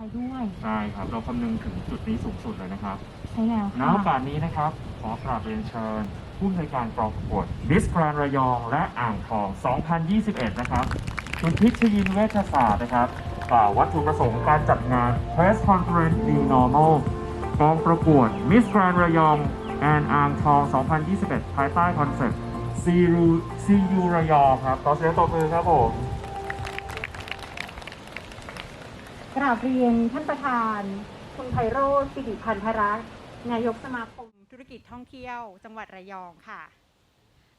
ภัยด้วยใช่ครับ เราคำนึงถึงจุดนี้สูงสุดเลยนะครับใช่แล้วณค่ะโอกาสนี้นะครับ ขอกราบเรียนเชิญ ผู้อำนวยการกองประกวดมิสแกรนระยองและอ่างทอง 2021 นะครับ คุณพิชยินเวชศาสตร์นะครับกล่าววัตถุประสงค์การจัดงาน Press Conference New Normal กองประกวด Miss Grand ระยอง and อ่างทอง 2021 ภายใต้คอนเซ็ปต์ See You See You ระยองครับขอเสียงตบมือครับผม กราบเรียนท่านประธาน คุณไพโรจน์สิริพันธรักษ์นายกสมาคมธุรกิจท่องเที่ยว จังหวัดระยองค่ะ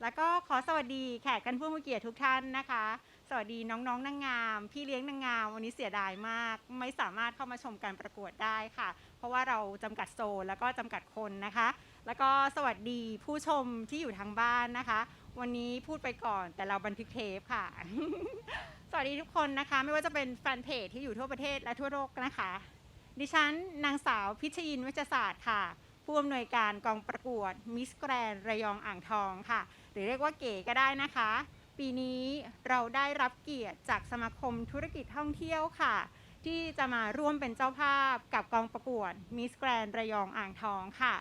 แล้วก็ขอสวัสดีแขกกันผู้มีเกียรติทุกท่านนะคะ สวัสดีน้องๆนางงาม พี่เลี้ยงนางงาม วันนี้เสียดายมาก ไม่สามารถเข้ามาชมการประกวดได้ค่ะ เพราะว่าเราจำกัดโซนแล้วก็จำกัดคนนะคะ แล้วก็สวัสดีผู้ชมที่อยู่ทางบ้านนะคะ วันนี้พูดไปก่อนแต่เราบันทึกเทปค่ะ สวัสดีทุกคนนะคะ ไม่ว่าจะเป็นแฟนเพจที่อยู่ทั่วประเทศและทั่วโลกนะคะ ดิฉันนางสาวพิชยินเวชศาสตร์ค่ะ ผู้อำนวยการกองประกวดมิสแกรนระยองอ่างทองค่ะ หรือเรียกว่าเก๋ก็ได้นะคะ ปีนี้เราได้รับเกียรติจากสมาคมธุรกิจท่องเที่ยวค่ะ ที่จะมาร่วมเป็นเจ้าภาพกับกองประกวดมิสแกรนระยองอ่างทองค่ะ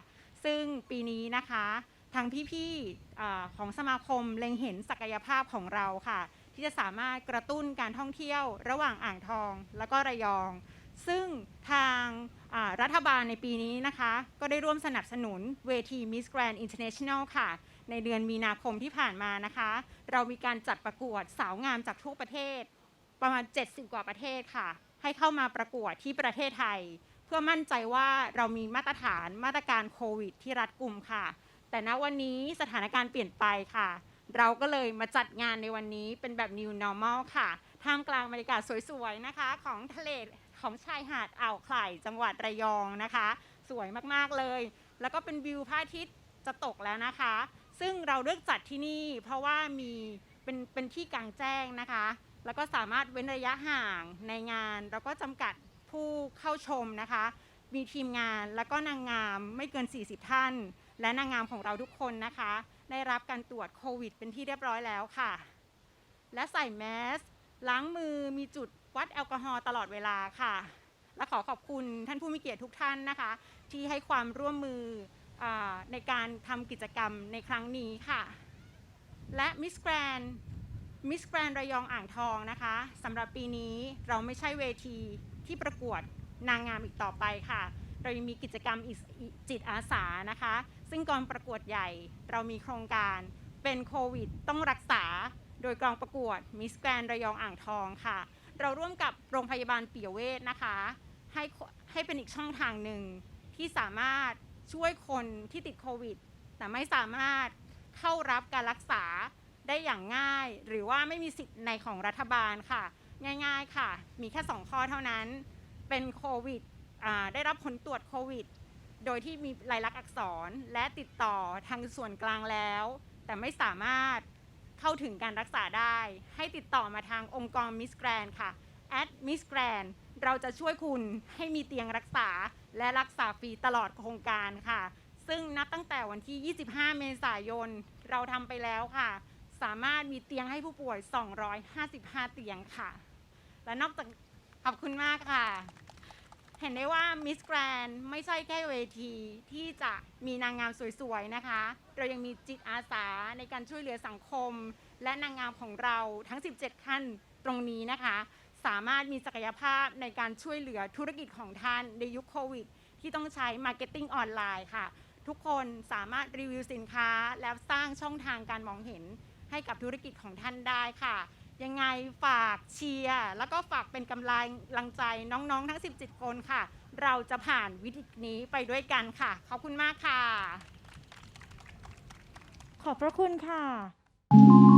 ซึ่งปีนี้นะคะทางพี่ๆของสมาคมเล็งเห็นศักยภาพของเราค่ะ ที่จะสามารถกระตุ้นการท่องเที่ยวระหว่างอ่างทองแล้วก็ระยอง ซึ่งทางรัฐบาลในปีนี้นะคะ ก็ได้ร่วมสนับสนุนเวที Miss Grand International ค่ะ ในเดือนมีนาคมที่ผ่านมานะคะ เรามีการจัดประกวดสาวงามจากทั่วประเทศ ประมาณ 70 กว่าประเทศค่ะ ให้เข้ามาประกวดที่ประเทศไทย เพื่อมั่นใจว่าเรามีมาตรฐานมาตรการโควิด ที่รัดกุมค่ะ แต่ณวันนี้สถานการณ์เปลี่ยนไปค่ะ เราก็เลยมาจัดงานในวันนี้เป็นแบบ New Normal ค่ะ ท่ามกลางบรรยากาศสวยๆนะคะ ของทะเลของชายหาดอ่าวไข่จังหวัดระยองนะคะ สวยมากๆเลย แล้วก็เป็นวิวพระอาทิตย์จะตกแล้วนะคะ ซึ่งเราเลือกจัดที่นี่เพราะว่ามีเป็นเป็นที่กลางแจ้งนะคะ แล้วก็สามารถเว้นระยะห่างในงาน แล้วก็จำกัดผู้เข้าชมนะคะ มีทีมงานแล้วก็นางงามไม่เกิน 40 ท่าน และนางงามของเราทุกคนนะคะ ได้รับการตรวจโควิด เป็นที่เรียบร้อยแล้วค่ะ และใส่แมสล้างมือมีจุดวัดแอลกอฮอล์ตลอดเวลาค่ะ และขอขอบคุณท่านผู้มีเกียรติทุกท่านนะคะ ที่ให้ความร่วมมืออในการทำกิจกรรมในครั้งนี้ค่ะ และมิสแกรนมิสแกรนระยองอ่างทองนะคะสำหรับปีนี้เราไม่ใช่เวทีที่ประกวดนางงามอีกต่อไปค่ะ เรายังมีกิจกรรมอิสอิจิตอาสานะคะ ซึ่งกองประกวดใหญ่เรามีโครงการเป็นโควิดต้องรักษา โดยกองประกวดมิสแกรนระยองอ่างทองค่ะ เราร่วมกับโรงพยาบาลปิยเวชนะคะให้ให้เป็นอีกช่องทางหนึ่งที่สามารถช่วยคนที่ติดโควิด แต่ไม่สามารถเข้ารับการรักษาได้อย่างง่าย หรือว่าไม่มีสิทธิ์ในของรัฐบาลค่ะ ง่ายๆค่ะ มีแค่ 2 ข้อเท่านั้น เป็นโควิด ได้รับผลตรวจโควิด โดยที่มีลายลักษณ์อักษรและติดต่อทางส่วนกลางแล้ว แต่ไม่สามารถเข้าถึงการรักษาได้ ให้ติดต่อมาทางองค์กรมิสแกรนค่ะ at Miss Grand เราจะช่วยคุณให้มีเตียงรักษาและรักษาฟรีตลอดโครงการค่ะ ซึ่งนับตั้งแต่วันที่ 25 เมษายน เราทำไปแล้วค่ะ สามารถมีเตียงให้ผู้ป่วย 255 เตียงค่ะ และนอกจากขอบคุณมากค่ะ เห็นได้ว่า Miss Grand ไม่ใช่แค่เวทีที่จะมีนางงามสวยๆนะคะ เรายังมีจิตอาสาในการช่วยเหลือสังคม และนางงามของเราทั้ง 17ท่านตรงนี้นะคะ สามารถมีศักยภาพในการช่วยเหลือธุรกิจของท่านในยุคโควิด ที่ต้องใช้มาร์เก็ตติ้งออนไลน์ค่ะ ทุกคนสามารถรีวิวสินค้า แล้วสร้างช่องทางการมองเห็นให้กับธุรกิจของท่านได้ค่ะ ยังไงฝากเชียร์แล้วก็ฝากเป็นกำลังใจน้องๆ ทั้ง 17 คนค่ะ เราจะผ่านวิกฤตนี้ไปด้วยกันค่ะ ขอบคุณมากค่ะ ขอบพระคุณค่ะ